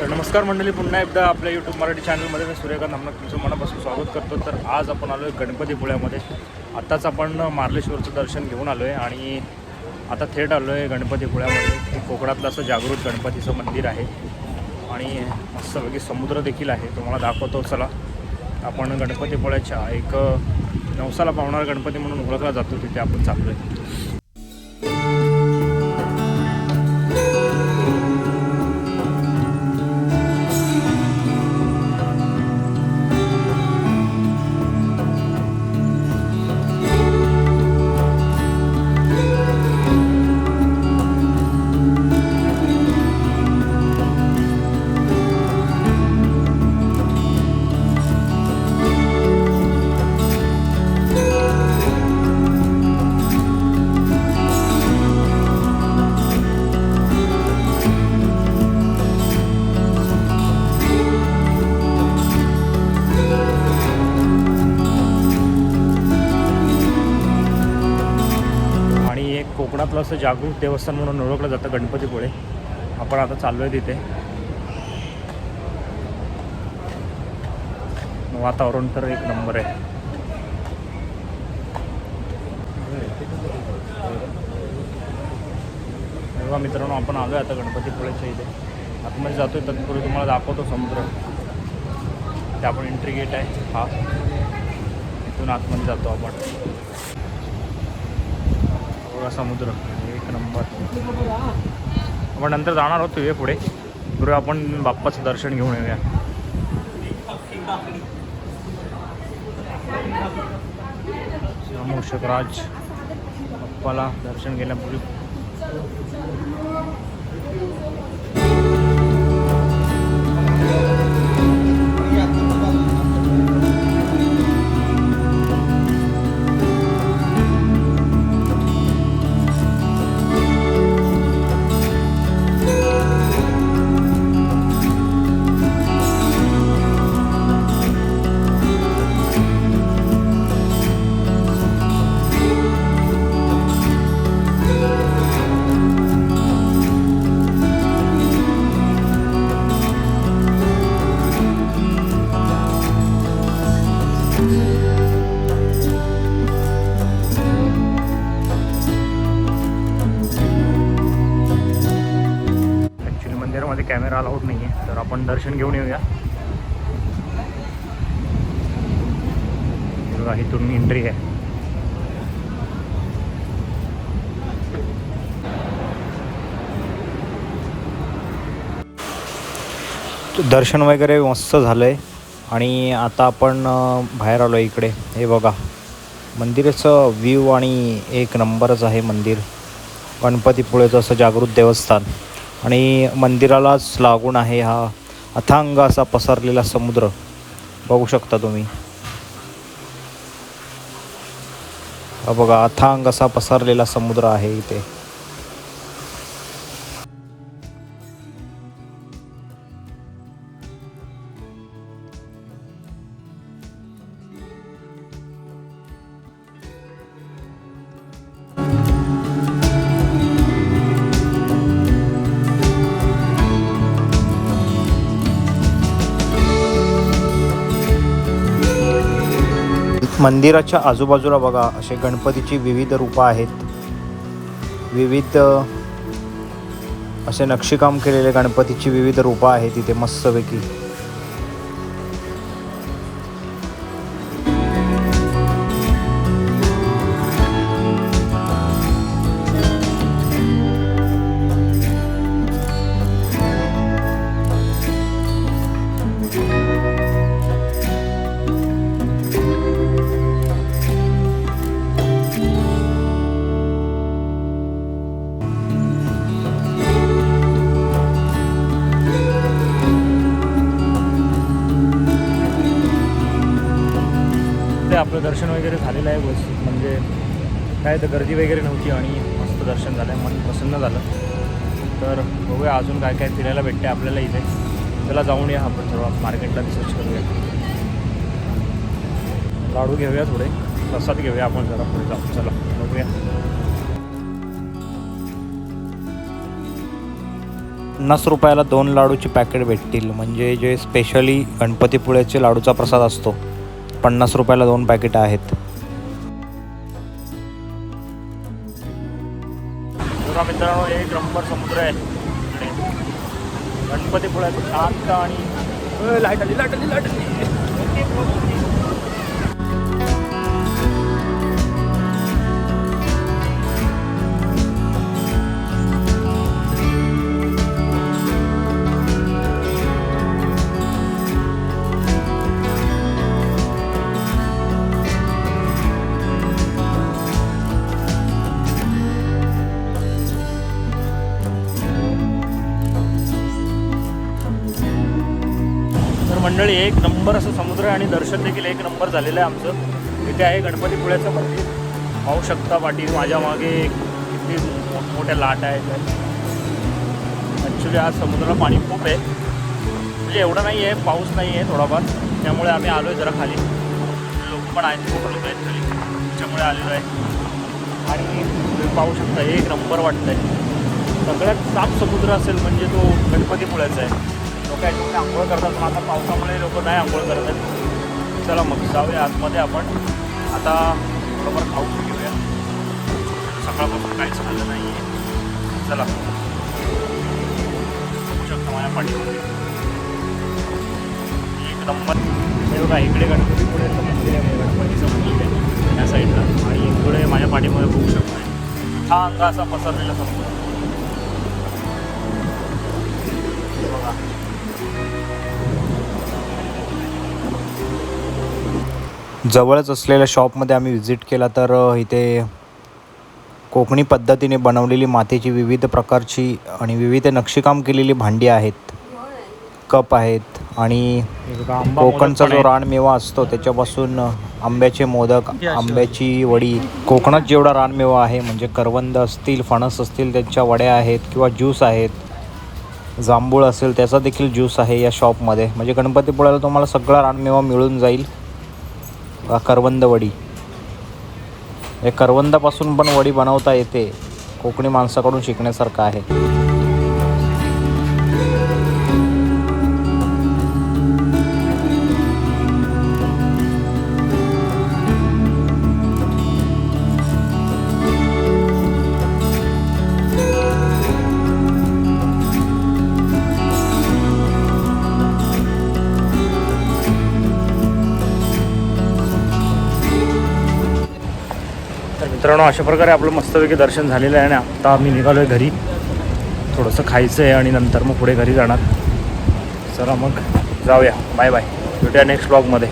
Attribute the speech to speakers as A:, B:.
A: तर नमस्कार मंडळी पुन्हा एकदा आपल्या यूट्यूब मराठी चॅनलमध्ये मी सूर्यकांत आमना तुमचं मनापासून स्वागत करतो. तर आज आपण आलो आहे गणपतीपुळ्यामध्ये आत्ताच आपण मार्लेश्वरचं दर्शन घेऊन आलो आहे आणि आता थेट आलो आहे गणपतीपुळ्यामध्ये हे कोकणातलं असं जागृत गणपतीचं मंदिर आहे आणि मस्तपैकी समुद्र देखील आहे. तुम्हाला दाखवतो चला. आपण गणपतीपुळ्याच्या एक नवसाला पावणारा गणपती म्हणून ओळखला जातो तिथे आपण चाललो आहे कोकणातलं असं जागृत देवस्थान म्हणून ओळखलं जातं गणपतीपुळे. आपण आता चाललो आहे तिथे. वातावरण तर एक नंबर आहे. तेव्हा मित्रांनो आपण आलो आहे आता गणपतीपुळेच्या इथे. आतमध्ये जातो आहे तत्पूर्वी तुम्हाला दाखवतो समुद्र. ते आपण एंट्री गेट आहे. हा. इथून आतमध्ये जातो आपण. बघा समुद्र. एक नंबर. आपण नंतर जाणार आहोत तुझे पुढे. पुढे आपण बाप्पाचं दर्शन घेऊन येऊया. राज बाप्पाला दर्शन घेण्यापूर्वी. ॲक्च्युली कॅमेरा अलाउड नाही आहे तर आपण दर्शन घेऊन येऊया. बघा इथून एंट्री आहे. दर्शन वगैरे मस्त झालं आहे आणि आता आपण बाहेर आलो इकडे. हे बघा मंदिराचं व्ह्यू आणि एक नंबरच आहे मंदिर. गणपतीपुळेचं असं जागृत देवस्थान. आणि मंदिरालाच लागून आहे हा अथांग असा पसरलेला समुद्र. बघू शकता तुम्ही. बघा अथांग असा पसरलेला समुद्र आहे इथे. मंदिराच्या आजूबाजूला बघा असे गणपतीची विविध रूपं आहेत. विविध असे नक्षीकाम केलेले गणपतीची विविध रूपं आहेत तिथे मस्तपैकी. आपलं दर्शन वगैरे झालेलं आहे व्यवस्थित म्हणजे काय तर गर्दी वगैरे नव्हती आणि मस्त दर्शन झालं आहे मन प्रसन्न झालं. तर बघूया अजून काय काय फिरायला भेटते आपल्याला इथे. त्याला जाऊन या आपण थोडं मार्केटला रिसर्च करूया. लाडू घेऊया थोडे प्रसाद घेऊया आपण जरा पुढे जाऊ चला बघूया.
B: पन्नास रुपयाला दोन लाडूची पॅकेट भेटतील. म्हणजे जे स्पेशली गणपतीपुळ्याचे लाडूचा प्रसाद असतो पन्नास रुपयाला दोन पॅकेट आहेत.
A: बघा मित्रांनो एक नंबर समुद्र आहे. गणपतीपुळ्याचं शांत आणि लाइट आली लाइट आली लाइट आली. मंडळी एक नंबर असं समुद्र आणि दर्शन देखील एक नंबर झालेलं आहे आमचं. इथे आहे गणपतीपुळ्याचं मंदिर. पाहू शकता पाठी माझ्या मागे किती मोठमोठ्या लाट आहेत. ॲक्च्युली आज समुद्राला पाणी खूप आहे. म्हणजे एवढं नाही आहे पाऊस नाही आहे थोडाफार. त्यामुळे आम्ही आलो आहे जरा खाली. लोक पण आहेत खूप लोक आहेत खाली. त्याच्यामुळे आलेलो आहे. आणि तुम्ही पाहू शकता एक नंबर वाटतं आहे सगळ्यात साफ समुद्र असेल म्हणजे तो गणपतीपुळ्याचा आहे. लोक आंघोळ करतात पण आता पावसामुळे लोक नाही आंघोळ करत आहेत. चला मग जाऊया आतमध्ये आपण. आता बरोबर खाऊ घेऊया. सकाळपासून काहीच खाल्लं नाही आहे चला. बघू शकता माझ्या पाठीमध्ये एकदम नंबर हे बघा इकडे गणपतीपुळेचं मंदिर आहे. गणपतीचं मंदिर आहे. या साईडला. आणि इकडे माझ्या पाठीमध्ये बघू शकता हा अंगा असा पसरलेला समुद्र
B: जवळच असलेल्या शॉपमध्ये आम्ही व्हिजिट केला तर इथे कोकणी पद्धतीने बनवलेली मातीची विविध प्रकारची आणि विविध नक्षीकाम केलेली भांडी आहेत कप आहेत आणि कोकणचा जो रानमेवा असतो त्याच्यापासून आंब्याचे मोदक आंब्याची. वडी कोकणात जेवढा रानमेवा आहे म्हणजे करवंद असतील फणस असतील त्यांच्या वड्या आहेत किंवा ज्यूस आहेत जांभूळ असेल त्याचा देखील ज्यूस आहे या शॉपमध्ये. म्हणजे गणपतीपुळ्याला तुम्हाला सगळा रानमेवा मिळून जाईल. करवंद वडी. हे करवंदापासून पण वडी बनवता येते. कोकणी माणसाकडून शिकण्यासारखं आहे.
A: मित्रांनो अशा प्रकारे आपलं मस्तपैकी दर्शन झालेलं आहे आणि आत्ता आम्ही निघालो आहे घरी. थोडंसं खायचं आहे आणि नंतर मग पुढे घरी जाणार. चला मग जाऊया. बाय बाय भेटूया नेक्स्ट ब्लॉगमध्ये